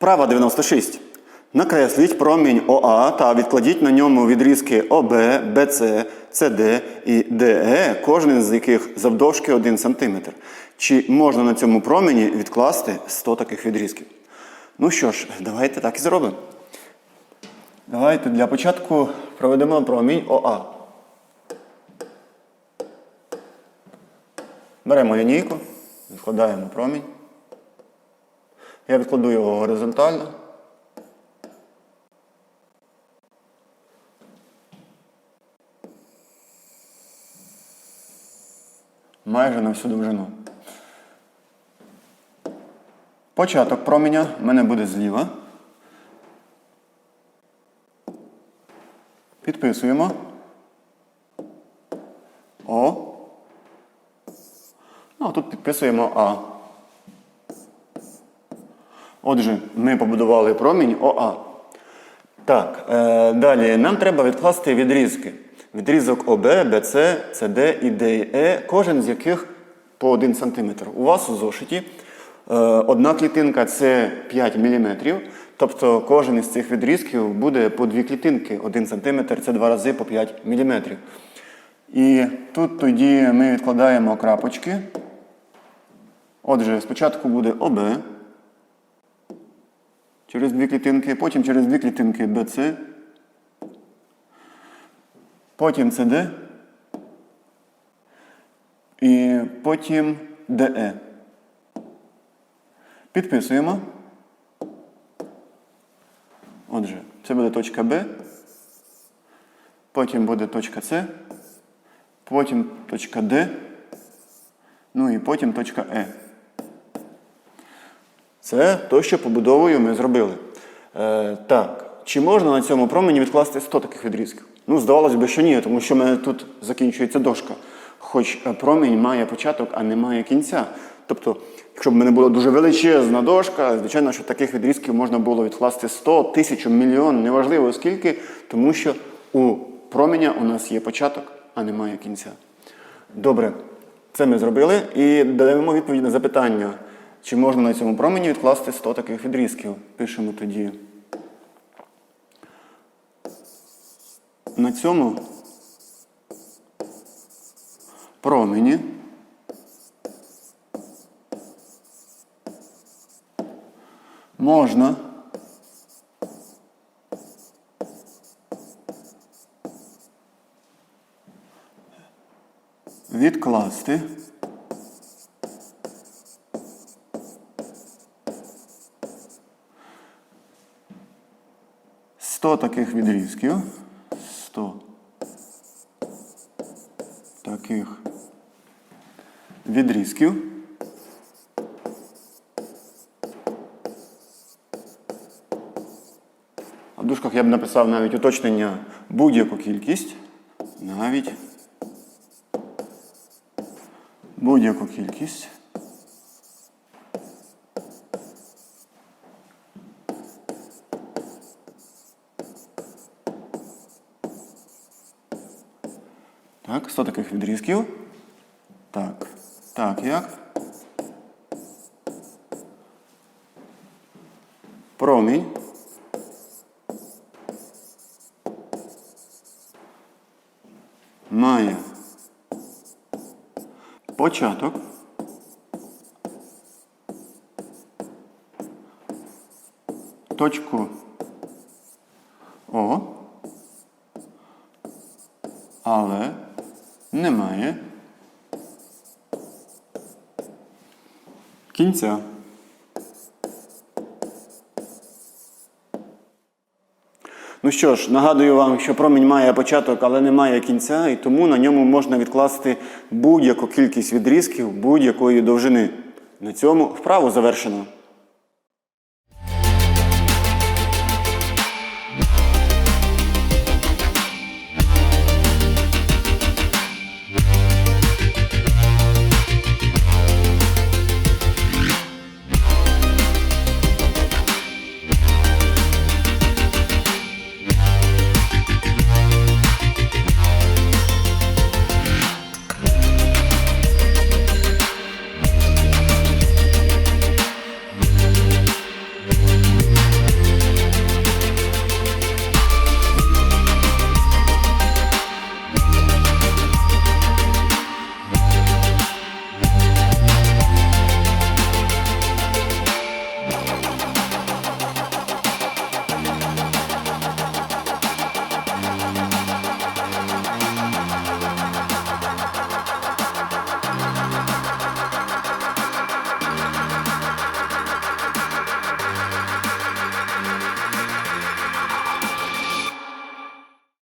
Вправа 96. Накресліть промінь ОА та відкладіть на ньому відрізки ОБ, БЦ, СД і ДЕ, кожен з яких завдовжки 1 см. Чи можна на цьому промені відкласти 100 таких відрізків? Ну що ж, давайте так і зробимо. Давайте для початку проведемо промінь ОА. Беремо лінійку, відкладаємо промінь. Я відкладу його горизонтально. Майже на всю довжину. Початок променя в мене буде зліва. Підписуємо. О. Ну, а тут підписуємо А. Отже, ми побудували промінь ОА. Так, е, далі нам треба відкласти відрізки. Відрізок ОБ, БЦ, СД і ДЕ, кожен з яких по 1 см. У вас у зошиті е, одна клітинка це 5 мм, тобто кожен із цих відрізків буде по дві клітинки. 1 см це два рази по 5 мм. І тут тоді ми відкладаємо крапочки. Отже, спочатку буде ОБ через дві клітинки, потім через дві клітинки BC, потім CD і потім DE. Підписуємо. Отже, це буде точка Б, потім буде точка С, потім точка Д, ну і потім точка Е. Це то, що побудовою ми зробили. Е, так, чи можна на цьому промені відкласти 100 таких відрізків? Ну, здавалось би, що ні, тому що в мене тут закінчується дошка. Хоч е, промінь має початок, а не має кінця. Тобто, якщо б в мене була дуже величезна дошка, звичайно, що таких відрізків можна було відкласти 100, тисячу, мільйон, неважливо скільки, тому що у променя у нас є початок, а немає кінця. Добре, це ми зробили і даємо відповідь на запитання, чи можна на цьому промені відкласти 100 таких відрізків. Пишемо тоді. На цьому промені можна відкласти сто таких відрізків. Сто таких відрізків. В дужках я б написав навіть уточнення будь-яку кількість. Навіть будь-яку кількість. Так, 100 таких відрізків. Так. Так, як? Промінь. Має початок. Точку О. Але немає кінця. Ну що ж, нагадую вам, що промінь має початок, але не має кінця, і тому на ньому можна відкласти будь-яку кількість відрізків будь-якої довжини. На цьому вправу завершено.